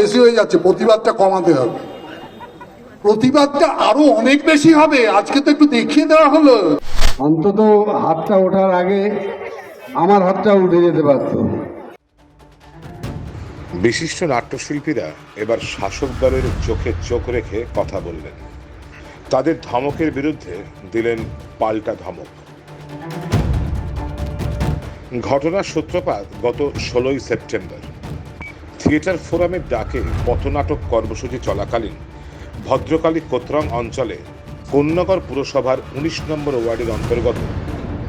বেশি হয়ে যাচ্ছে প্রতিবাদটা কমাতে হবে। প্রতিবাদটা আরও অনেক বেশি হবে আজকে তো একটু দেখিয়ে দেওয়া হলো। অন্তত হাতটা ওঠার আগে আমার হাতটা উঠে যেতে পারতো। বিশিষ্ট নাট্যশিল্পীরা এবার শাসক দলের চোখে চোখ রেখে কথা বললেন। তাদের ধমকের বিরুদ্ধে দিলেন পাল্টা ধমক। ঘটনার সূত্রপাত গত ষোলোই সেপ্টেম্বর। থিয়েটার ফোরামের ডাকে পথনাটক কর্মসূচি চলাকালীন ভদ্রকালী কোতরং অঞ্চলে কন্যাগর পুরসভার উনিশ নম্বর ওয়ার্ডের অন্তর্গত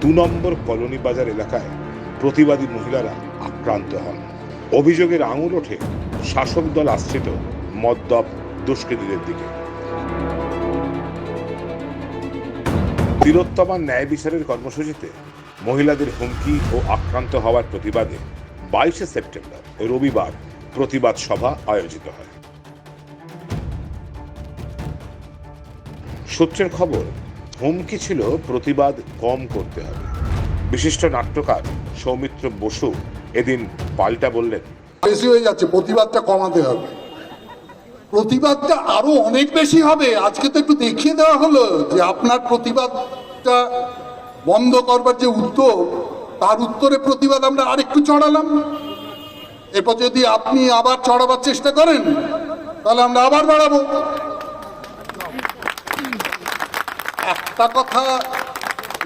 দু নম্বর কলোনি বাজার এলাকায় প্রতিবাদী মহিলারা আক্রান্ত হন। অভিযোগের আঙুল ওঠে শাসক দল আশ্রিত মদ্যপ দুষ্কৃতীদের দিকে। তিলোত্তমা ন্যায় বিচারের কর্মসূচিতে মহিলাদের হুমকি ও আক্রান্ত হওয়ার প্রতিবাদে বাইশে সেপ্টেম্বর, রবিবার প্রতিবাদ সভা আয়োজিত হয়। সূত্রের খবর, হুমকি ছিল প্রতিবাদ কম করতে হবে। বিশিষ্ট নাট্যকার সৌমিত্র বসু এদিন পাল্টা বললেন, বেশি হয়ে যাচ্ছে, প্রতিবাদটা কমাতে হবে। প্রতিবাদটা আরও অনেক বেশি হবে। আজকে তো একটু দেখিয়ে দেওয়া হলো যে আপনার প্রতিবাদটা বন্ধ করবার যে উদ্যোগ, তার উত্তরে প্রতিবাদ আমরা আরেকটু চড়ালাম। এরপর যদি আপনি আবার চড়াবার চেষ্টা করেন, তাহলে আমরা আবার বাড়াবো। একটা কথা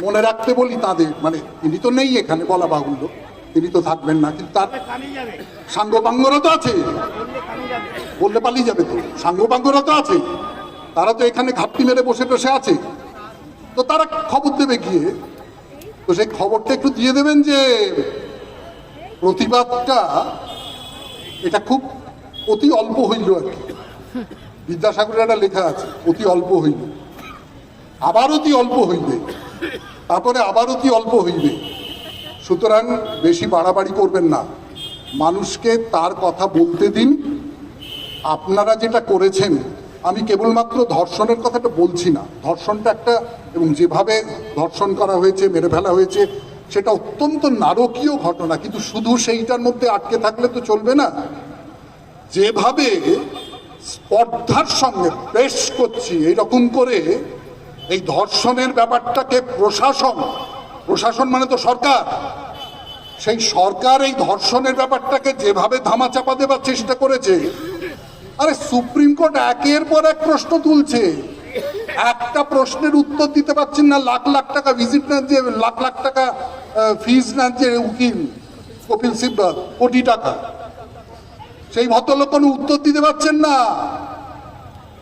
মনে রাখতে বলি তাদের মানে তিনি তো নেই এখানে বলা বাহুল্য, তিনি তো থাকবেন না, কিন্তু তার সাঙ্গপাঙ্গরা তো আছে। বললে পালিয়ে যাবে তো, সাঙ্গপাঙ্গরা তো আছে। তারা তো এখানে ঘাপটি মেরে বসে বসে আছে। তো তারা খবর দেবে গিয়ে। তো সেই খবরটা একটু দিয়ে দেবেন যে প্রতিবাদটা এটা খুব অতি অল্প হইল আর কি। বিদ্যাসাগরের একটা লেখা আছে, অতি অল্প হইল। আবার অতি অল্প হইবে। তারপরে আবার অতি অল্প হইবে। সুতরাং বেশি বাড়াবাড়ি করবেন না। মানুষকে তার কথা বলতে দিন। আপনারা যেটা করেছেন, আমি কেবলমাত্র ধর্ষণের কথাটা বলছি না। ধর্ষণটা একটা, এবং যেভাবে ধর্ষণ করা হয়েছে, মেরে ফেলা হয়েছে সেটা অত্যন্ত নারকীয় ঘটনা, কিন্তু শুধু সেইটার মধ্যে আটকে থাকলে তো চলবে না। যেভাবে স্পর্ধার সঙ্গে পেশ করছি, এইরকম করে এই ধর্ষণের ব্যাপারটাকে প্রশাসন প্রশাসন মানে তো সরকার, সেই সরকার এই ধর্ষণের ব্যাপারটাকে যেভাবে ধামাচাপা দেবার চেষ্টা করেছে। আরে সুপ্রিম কোর্ট একের পর এক প্রশ্ন তুলছে। একটা প্রশ্নের উত্তর দিতে পারছেন না, লাখ লাখ টাকা ভিজিট নেন যে লাখ লাখ টাকা ফিজ নেন যে উকিল কপিল সিব্বল কোটি টাকা। সেই ভদ্রলোক কোনো উত্তর দিতে পারছেন না।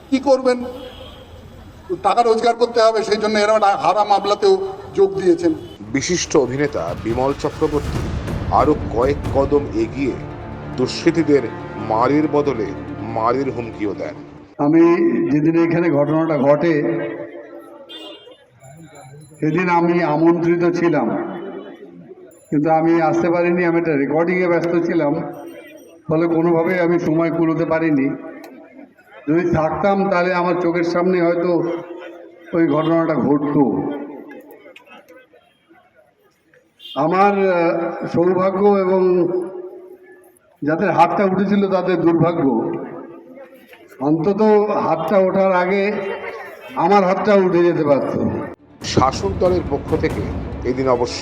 কি করবেন? টাকা রোজগার করতে হবে সেই জন্য এরা হারা মামলাতেও যোগ দিয়েছেন। বিশিষ্ট অভিনেতা বিমল চক্রবর্তী আরও কয়েক কদম এগিয়ে দুষ্কৃতীদের মারের বদলে মারের হুমকিও দেন। আমি যেদিন এখানে ঘটনাটা ঘটে সেদিন আমি আমন্ত্রিত ছিলাম। কিন্তু আমি আসতে পারিনি, আমি একটা রেকর্ডিংয়ে ব্যস্ত ছিলাম। ফলে কোনোভাবেই আমি সময় কুলোতে পারিনি। যদি থাকতাম তাহলে আমার চোখের সামনে হয়তো ওই ঘটনাটা ঘটতো। আমার সৌভাগ্য এবং যাদের হাতটা উঠেছিল তাদের দুর্ভাগ্য। অন্তত হাতটা ওঠার আগে আমার হাতটা উঠে যেতে পারতো। শাসক দলের পক্ষ থেকে এদিন অবশ্য